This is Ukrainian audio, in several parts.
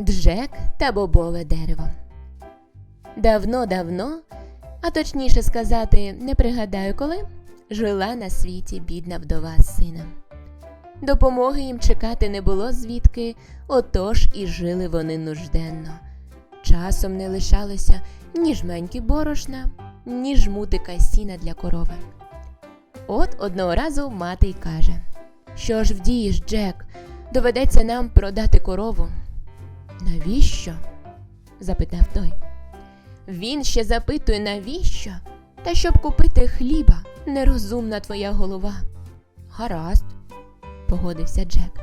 Джек та бобове дерево. Давно-давно, а точніше сказати, не пригадаю коли, жила на світі бідна вдова з сином. Допомоги їм чекати не було звідки, отож і жили вони нужденно. Часом не лишалося ні жменьки борошна, ні жмутика сіна для корови. От одного разу мати й каже: Що ж вдієш, Джек? Доведеться нам продати корову. Навіщо? запитав той. Він ще запитує, навіщо? Та щоб купити хліба, нерозумна твоя голова. Гаразд, погодився Джек.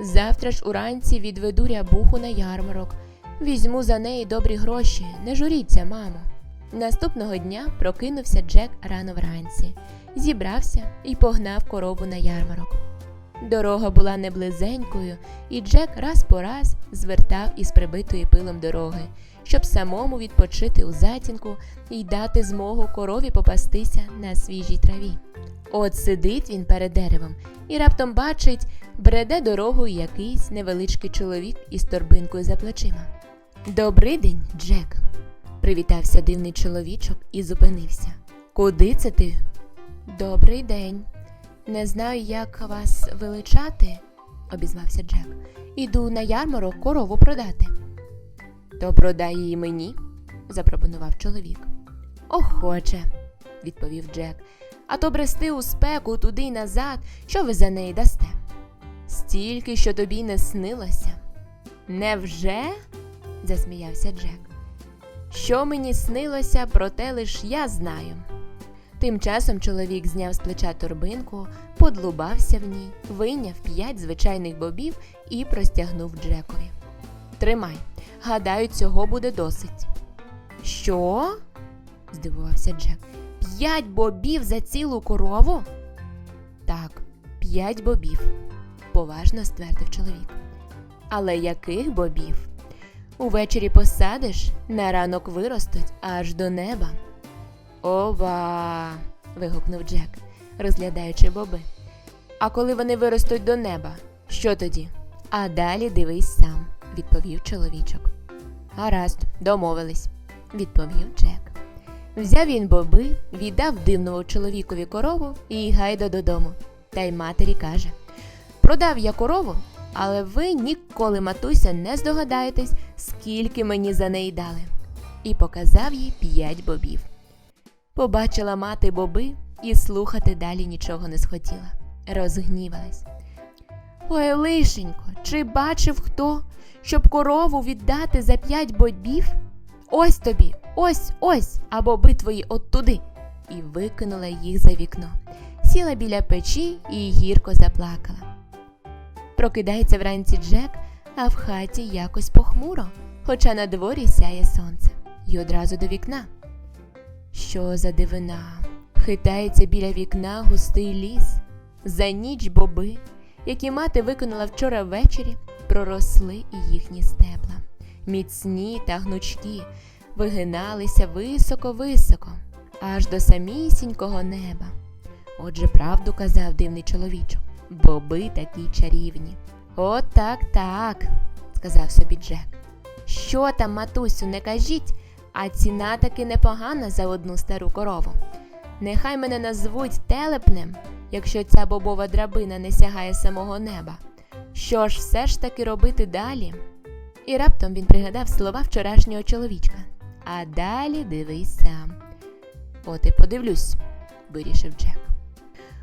Завтра ж уранці відведу рябуху на ярмарок. Візьму за неї добрі гроші, не журіться, мамо. Наступного дня прокинувся Джек рано вранці, зібрався і погнав корову на ярмарок. Дорога була неблизенькою, і Джек раз по раз звертав із прибитої пилом дороги, щоб самому відпочити у затінку і дати змогу корові попастися на свіжій траві. От сидить він перед деревом і раптом бачить, бреде дорогою якийсь невеличкий чоловік із торбинкою за плечима. Добрий день, Джек, привітався дивний чоловічок і зупинився. Куди це ти? Добрий день. Не знаю, як вас величати, обізвався Джек. Іду на ярмарок корову продати. То продай її мені, запропонував чоловік. Охоче, відповів Джек. А то брести у спеку туди й назад, що ви за неї дасте? Стільки, що тобі не снилося. Невже? засміявся Джек. Що мені снилося, про те лиш я знаю. Тим часом чоловік зняв з плеча торбинку, подлубався в ній, вийняв п'ять звичайних бобів і простягнув Джекові. Тримай, гадаю, цього буде досить. Що? здивувався Джек. П'ять бобів за цілу корову? Так, п'ять бобів, поважно ствердив чоловік. Але яких бобів? Увечері посадиш, на ранок виростуть аж до неба. Ова. вигукнув Джек, розглядаючи боби. А коли вони виростуть до неба, що тоді? А далі дивись сам, відповів чоловічок. Гаразд, домовились, відповів Джек. Взяв він боби, віддав дивному чоловікові корову і гайда додому. Та й матері каже: Продав я корову, але ви ніколи, матуся, не здогадаєтесь, скільки мені за неї дали. І показав їй п'ять бобів. Побачила мати боби і слухати далі нічого не схотіла. Розгнівалась. Ой, лишенько, чи бачив хто, щоб корову віддати за п'ять бобів? Ось тобі, ось ось, а боби твої от. І викинула їх за вікно. Сіла біля печі і гірко заплакала. Прокидається вранці Джек, а в хаті якось похмуро, хоча на дворі сяє сонце, і одразу до вікна. Що за дивина? Хитається біля вікна густий ліс. За ніч боби, які мати виконала вчора ввечері, проросли і їхні стебла. Міцні та гнучкі, вигиналися високо-високо, аж до самісінького неба. Отже, правду казав дивний чоловічок, боби такі чарівні. От так, так, сказав собі Джек. Що там, матусю, не кажіть, а ціна таки непогана за одну стару корову. Нехай мене назвуть телепнем, якщо ця бобова драбина не сягає самого неба. Що ж все ж таки робити далі? І раптом він пригадав слова вчорашнього чоловічка. А далі дивись сам. От і подивлюсь, вирішив Джек.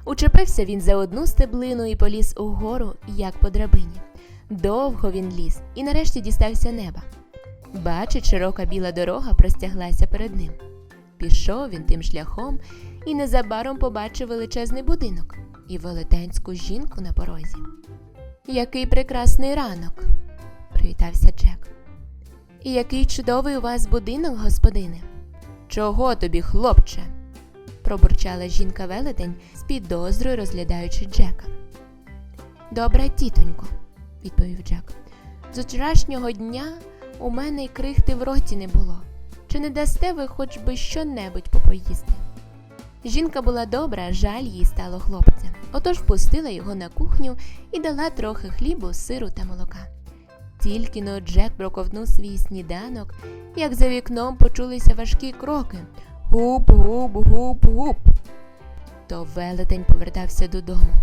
Учепився він за одну стеблину і поліз угору, як по драбині. Довго він ліз і нарешті дістався неба. Бачить, широка біла дорога простяглася перед ним. Пішов він тим шляхом і незабаром побачив величезний будинок і велетенську жінку на порозі. Який прекрасний ранок, привітався Джек. І який чудовий у вас будинок, господине. Чого тобі, хлопче? пробурчала жінка велетень з підозрою розглядаючи Джека. Добра тітонько, відповів Джек. З вчорашнього дня у мене й крихти в роті не було. Чи не дасте ви хоч би що-небудь попоїсти? Жінка була добра, жаль їй стало хлопця. Отож впустила його на кухню і дала трохи хлібу, сиру та молока. Тільки но Джек проковтнув свій сніданок, як за вікном почулися важкі кроки. Гуп, гуп, гуп, гуп. То велетень повертався додому.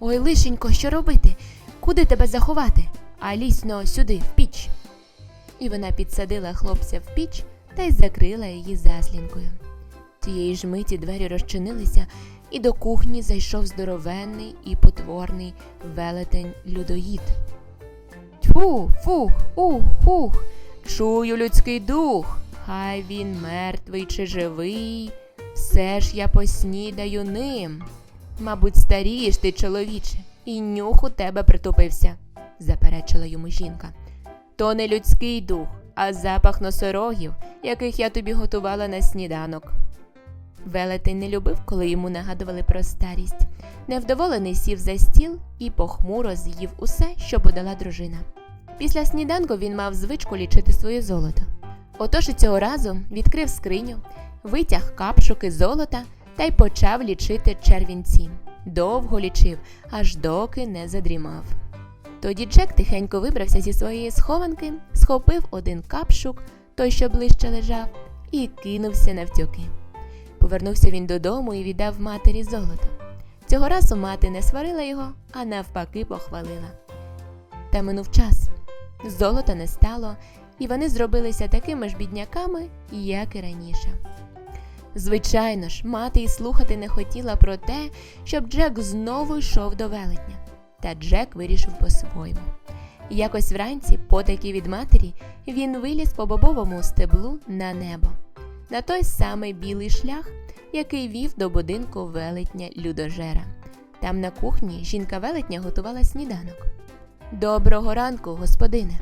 Ой, лишенько, що робити? Куди тебе заховати? А лісно сюди, в піч. І вона підсадила хлопця в піч та й закрила її заслінкою. Тієї ж миті двері розчинилися, і до кухні зайшов здоровенний і потворний велетень людоїд. Тьфу, фух, ух, хух, чую людський дух, хай він мертвий чи живий, все ж я поснідаю ним. Мабуть, старієш ти, чоловіче, і нюх у тебе притупився, заперечила йому жінка. То не людський дух, а запах носорогів, яких я тобі готувала на сніданок. Велетень не любив, коли йому нагадували про старість. Невдоволений сів за стіл і похмуро з'їв усе, що подала дружина. Після сніданку він мав звичку лічити своє золото. Отож і цього разу відкрив скриню, витяг капшуки золота та й почав лічити червінці. Довго лічив, аж доки не задрімав. Тоді Джек тихенько вибрався зі своєї схованки, схопив один капшук, той, що ближче лежав, і кинувся навтюки. Повернувся він додому і віддав матері золото. Цього разу мати не сварила його, а навпаки похвалила. Та минув час. Золота не стало, і вони зробилися такими ж бідняками, як і раніше. Звичайно ж, мати й слухати не хотіла про те, щоб Джек знову йшов до велетня. Та Джек вирішив по-своєму. Якось вранці, потаки від матері, він виліз по бобовому стеблу на небо, на той самий білий шлях, який вів до будинку велетня людожера. Там на кухні жінка велетня готувала сніданок. Доброго ранку, господине,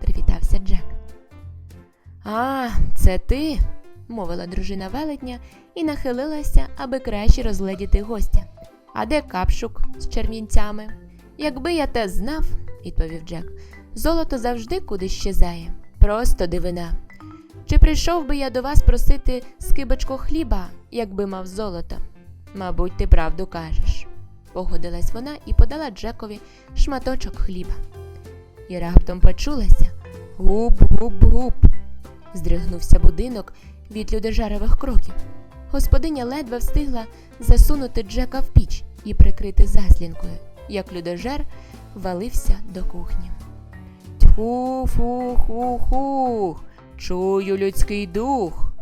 привітався Джек. А, це ти, мовила дружина велетня і нахилилася, аби краще розгледіти гостя. А де капшук з червінцями? Якби я те знав, відповів Джек, золото завжди кудись щезає. Просто дивина. Чи прийшов би я до вас просити скибочку хліба, якби мав золото? Мабуть, ти правду кажеш, погодилась вона і подала Джекові шматочок хліба. І раптом почулася гуп-гуп-гуп. Здригнувся будинок від людожарових кроків. Господиня ледве встигла засунути Джека в піч і прикрити заслінкою, як людожер валився до кухні. Тьху-фу-ху-хух, чую людський дух.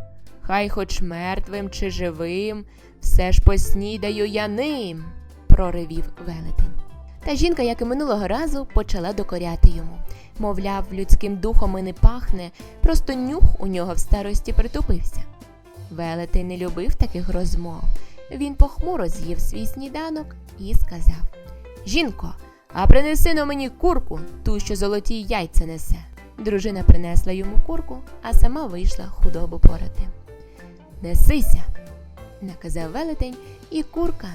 Хай хоч мертвим чи живим, все ж поснідаю я ним, проривів велетень. Та жінка, як і минулого разу, почала докоряти йому. Мовляв, людським духом і не пахне, просто нюх у нього в старості притупився. Велетень не любив таких розмов. Він похмуро з'їв свій сніданок і сказав: Жінко, а принеси на мені курку, ту, що золоті яйця несе. Дружина принесла йому курку, а сама вийшла худобу порати. Несися, наказав велетень, і курка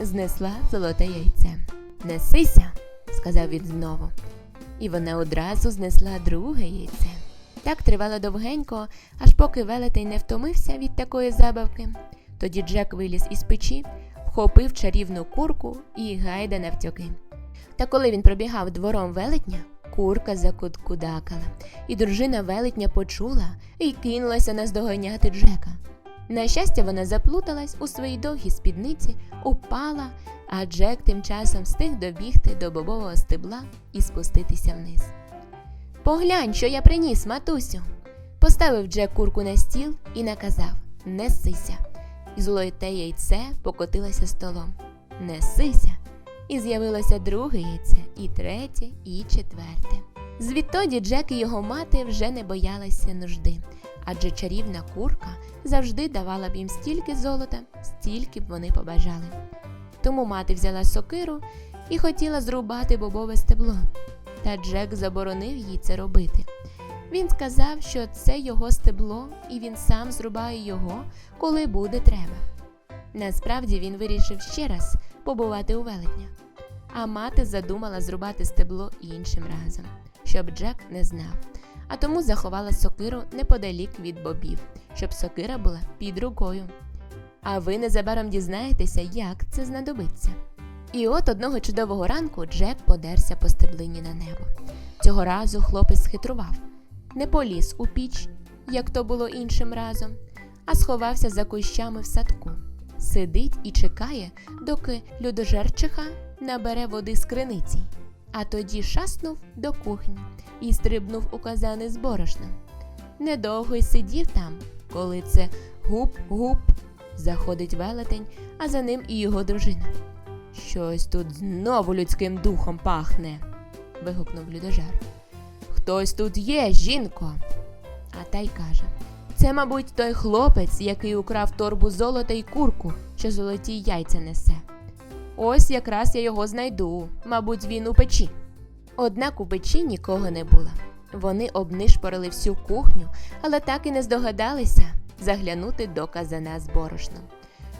знесла золоте яйце. Несися, сказав він знову. І вона одразу знесла друге яйце. Так тривало довгенько, аж поки велетень не втомився від такої забавки. Тоді Джек виліз із печі, вхопив чарівну курку і гайда навтьоки. Та коли він пробігав двором велетня, курка закуткудакала, і дружина велетня почула і кинулася наздоганяти Джека. На щастя, вона заплуталась у своїй довгій спідниці, упала, а Джек тим часом встиг добігти до бобового стебла і спуститися вниз. Поглянь, що я приніс, матусю. Поставив Джек курку на стіл і наказав Несися. І золоте яйце покотилося столом. Несися. І з'явилося друге яйце, і третє, і четверте. Звідтоді Джек і його мати вже не боялися нужди, адже чарівна курка завжди давала б їм стільки золота, стільки б вони побажали. Тому мати взяла сокиру і хотіла зрубати бобове стебло. Та Джек заборонив їй це робити. Він сказав, що це його стебло, і він сам зрубає його, коли буде треба. Насправді він вирішив ще раз побувати у велетня, а мати задумала зрубати стебло іншим разом, щоб Джек не знав, а тому заховала сокиру неподалік від бобів, щоб сокира була під рукою. А ви незабаром дізнаєтеся, як це знадобиться. І от одного чудового ранку Джек подерся по стеблині на небо. Цього разу хлопець схитрував, не поліз у піч, як то було іншим разом, а сховався за кущами в садку. Сидить і чекає, доки людожерчиха набере води з криниці, а тоді шаснув до кухні і стрибнув у казани з борошном. Недовго й сидів там, коли це гуп-гуп заходить велетень, а за ним і його дружина. Щось тут знову людським духом пахне. вигукнув людожер. Хтось тут є, жінко. А та й каже: Це, мабуть, той хлопець, який украв торбу золота й курку, що золоті яйця несе. Ось якраз я його знайду. Мабуть, він у печі. Однак у печі нікого не було. Вони обнишпорили всю кухню, але так і не здогадалися заглянути до казана з борошном.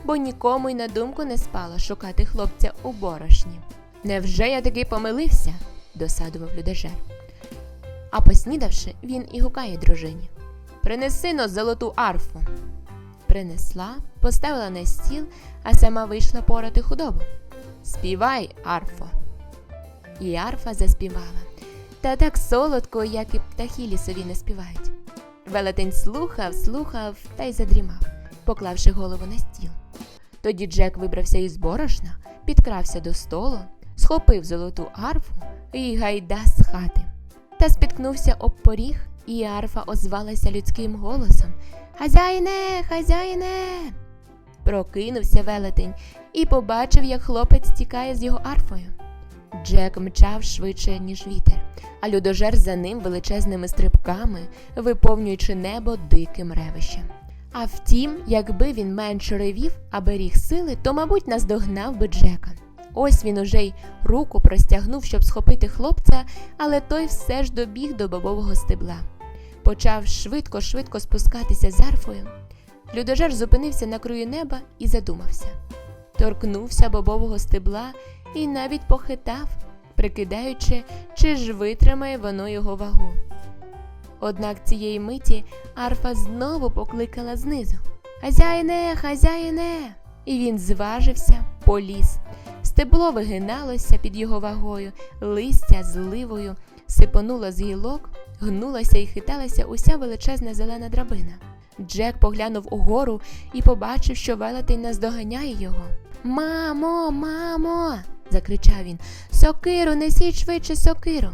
Бо нікому й на думку не спало шукати хлопця у борошні. Невже я таки помилився? досадував людожер. А поснідавши, він і гукає дружині. Принеси но золоту арфу. Принесла, поставила на стіл, а сама вийшла порати худобу. Співай, арфо. І арфа заспівала. Та так солодко, як і птахи лісові не співають. Велетень слухав, слухав та й задрімав, поклавши голову на стіл. Тоді Джек вибрався із борошна, підкрався до столу, схопив золоту арфу і гайда з хати. Та спіткнувся об поріг, і арфа озвалася людським голосом Хазяїне, хазяїне. Прокинувся велетень і побачив, як хлопець тікає з його арфою. Джек мчав швидше, ніж вітер, а людожер за ним величезними стрибками, виповнюючи небо диким ревищем. А втім, якби він менше ревів, а беріг сили, то, мабуть, наздогнав би Джека. Ось він уже й руку простягнув, щоб схопити хлопця, але той все ж добіг до бобового стебла. Почав швидко-швидко спускатися з арфою. Людожер зупинився на краю неба і задумався. Торкнувся бобового стебла і навіть похитав, прикидаючи, чи ж витримає воно його вагу. Однак цієї миті арфа знову покликала знизу Хазяїне, хазяїне! І він зважився, поліз. Стебло вигиналося під його вагою, листя зливою, сипонуло з гілок, гнулася і хиталася уся величезна зелена драбина. Джек поглянув угору і побачив, що велетень наздоганяє його. Мамо, мамо. закричав він. Сокиру, несіть швидше сокиру.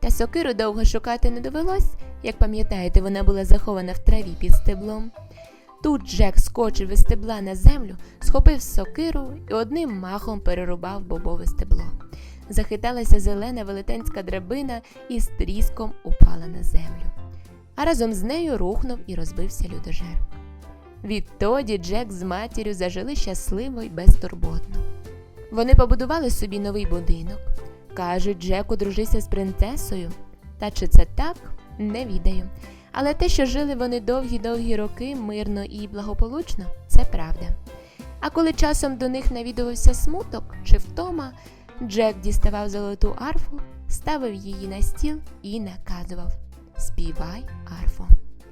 Та сокиру довго шукати не довелось, як пам'ятаєте, вона була захована в траві під стеблом. Тут Джек скочив із стебла на землю, схопив сокиру і одним махом перерубав бобове стебло. Захиталася зелена велетенська драбина і з тріском упала на землю. А разом з нею рухнув і розбився людожер. Відтоді Джек з матір'ю зажили щасливо й безтурботно. Вони побудували собі новий будинок. Кажуть, Джек одружився з принцесою. Та чи це так, не відаю. Але те, що жили вони довгі-довгі роки мирно і благополучно, це правда. А коли часом до них навідувався смуток чи втома, Джек діставав золоту арфу, ставив її на стіл і наказував Співай, арфо.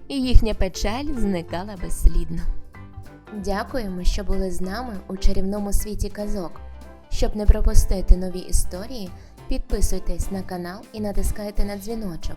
І їхня печаль зникала безслідно. Дякуємо, що були з нами у чарівному світі казок. Щоб не пропустити нові історії, підписуйтесь на канал і натискайте на дзвіночок.